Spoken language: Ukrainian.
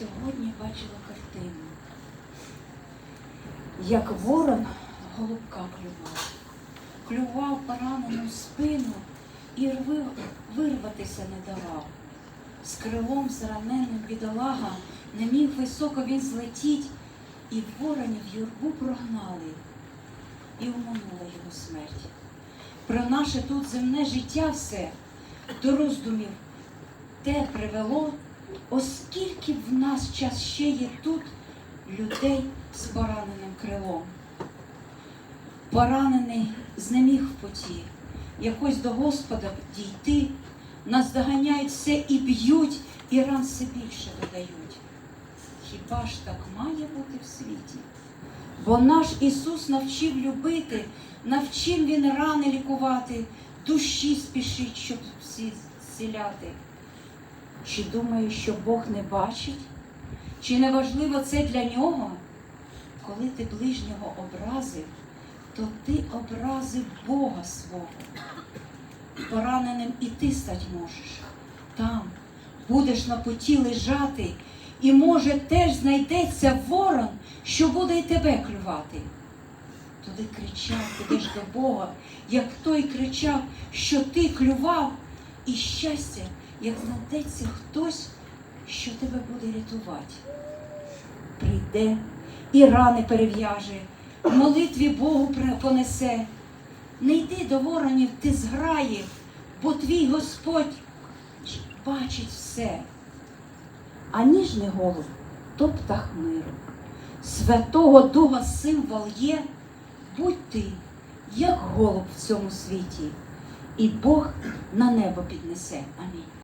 сьогодні бачила картину, як ворон голубка клював, клював поранену спину і рви- вирватися не давав. З крилом зраненим бідолага не міг високо він злетіть, і воронів юрбу прогнали, і уминула його смерть. Про наше тут земне життя все до роздумів те привело, оскільки в нас час ще є тут людей з пораненим крилом. Поранений знеміг в поті, якось до Господа дійти, нас доганяють все і б'ють, і ран все більше додають. Хіба ж так має бути в світі? Бо наш Ісус навчив любити, навчив Він рани лікувати, душі спішить, щоб всі зціляти. Чи думаєш, що Бог не бачить? Чи не важливо це для нього? Коли ти ближнього образив, то ти образив Бога свого. Пораненим і ти стать можеш. Там будеш на поті лежати, і може теж знайдеться ворон, що буде й тебе клювати. Туди кричав, підеш до Бога, як той кричав, що ти клював, і щастя, як знайдеться хтось, що тебе буде рятувати. Прийде і рани перев'яже, молитві Богу понесе. Не йди до воронів ти зграї, бо твій Господь бачить все. А ніжний голуб то птах миру. Святого Духа символ є, будь ти, як голуб в цьому світі, і Бог на небо піднесе. Амінь.